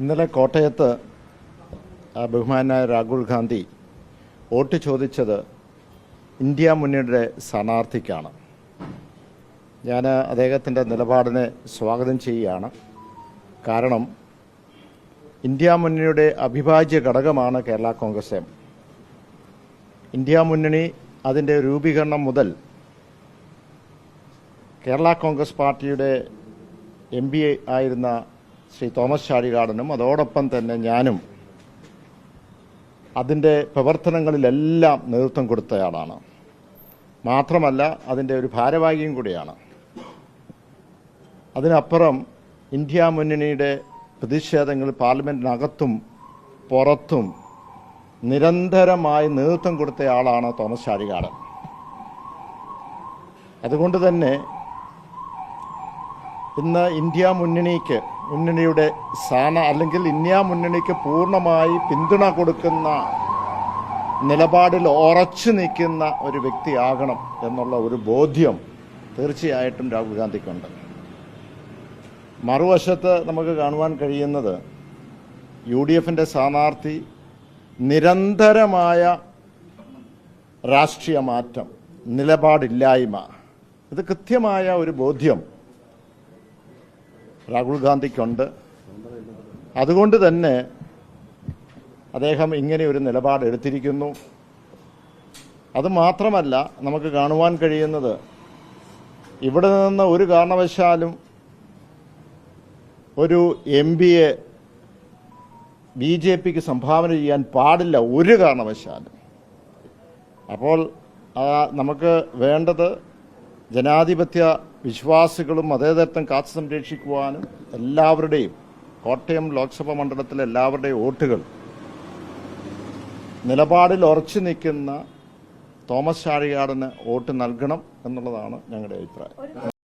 ഇന്നലെ കോട്ടയത്ത് ബഹുമാനായ രാഹുൽ ഗാന്ധി വോട്ട് ചോദിച്ചത് ഇന്ത്യ മുന്നണിയുടെ സ്ഥാനാർത്ഥിക്കാണ്. ഞാൻ അദ്ദേഹത്തിന്റെ നിലപാടിനെ സ്വാഗതം ചെയ്യുകയാണ്. കാരണം ഇന്ത്യ മുന്നണിയുടെ അവിഭാജ്യ ഘടകമാണ് കേരള കോൺഗ്രസ് എം. ഇന്ത്യ മുന്നണി അതിന്റെ രൂപീകരണം മുതൽ കേരള കോൺഗ്രസ് പാർട്ടിയുടെ എം പി ആയിരുന്ന ശ്രീ തോമസ് ചാഴികാടനും അതോടൊപ്പം തന്നെ ഞാനും അതിന്റെ പ്രവർത്തനങ്ങളിലെല്ലാം നേതൃത്വം കൊടുത്തയാളാണ്. മാത്രമല്ല അതിന്റെ ഒരു ഭാരവാഹിയും കൂടിയാണ്. അതിനപ്പുറം ഇന്ത്യ മുന്നണിയുടെ പ്രതിഷേധങ്ങൾ പാർലമെന്റിനകത്തും പുറത്തും നിരന്തരമായി നേതൃത്വം കൊടുത്തയാളാണ് തോമസ് ചാഴികാടൻ അതുകൊണ്ട് തന്നെ ഇന്ന് ഇന്ത്യ മുന്നണിക്ക് മുന്നണിയുടെ സ്ഥാന അല്ലെങ്കിൽ ഇന്ത്യ മുന്നണിക്ക് പൂർണമായി പിന്തുണ കൊടുക്കുന്ന നിലപാടിൽ ഉറച്ചു നിൽക്കുന്ന ഒരു വ്യക്തിയാകണം എന്നുള്ള ഒരു ബോധ്യം തീർച്ചയായിട്ടും രാഹുൽ ഗാന്ധിക്കുണ്ട്. മറുവശത്ത് നമുക്ക് കാണുവാൻ കഴിയുന്നത് യു ഡി എഫിന്റെ സ്ഥാനാർത്ഥി നിരന്തരമായ രാഷ്ട്രീയ മാറ്റം നിലപാടില്ലായ്മ. ഇത് കൃത്യമായ ഒരു ബോധ്യം രാഹുൽ ഗാന്ധിക്കുണ്ട്. അതുകൊണ്ട് തന്നെ അദ്ദേഹം ഇങ്ങനെ ഒരു നിലപാട് എടുത്തിരിക്കുന്നു. അത് മാത്രമല്ല നമുക്ക് കാണുവാൻ കഴിയുന്നത് ഇവിടെ നിന്ന് ഒരു കാരണവശാലും ഒരു എം പിയെ ബി ജെ പിക്ക് സംഭാവന ചെയ്യാൻ പാടില്ല ഒരു കാരണവശാലും. അപ്പോൾ നമുക്ക് വേണ്ടത് ജനാധിപത്യ വിശ്വാസികളും മതേതരത്വം കാത്തു സംരക്ഷിക്കുവാനും എല്ലാവരുടെയും കോട്ടയം ലോക്സഭാ മണ്ഡലത്തിലെ എല്ലാവരുടെയും വോട്ടുകൾ നിലപാടിൽ ഉറച്ചു നിൽക്കുന്ന തോമസ് ചാഴികാടന് വോട്ട് നൽകണം എന്നുള്ളതാണ് ഞങ്ങളുടെ അഭിപ്രായം.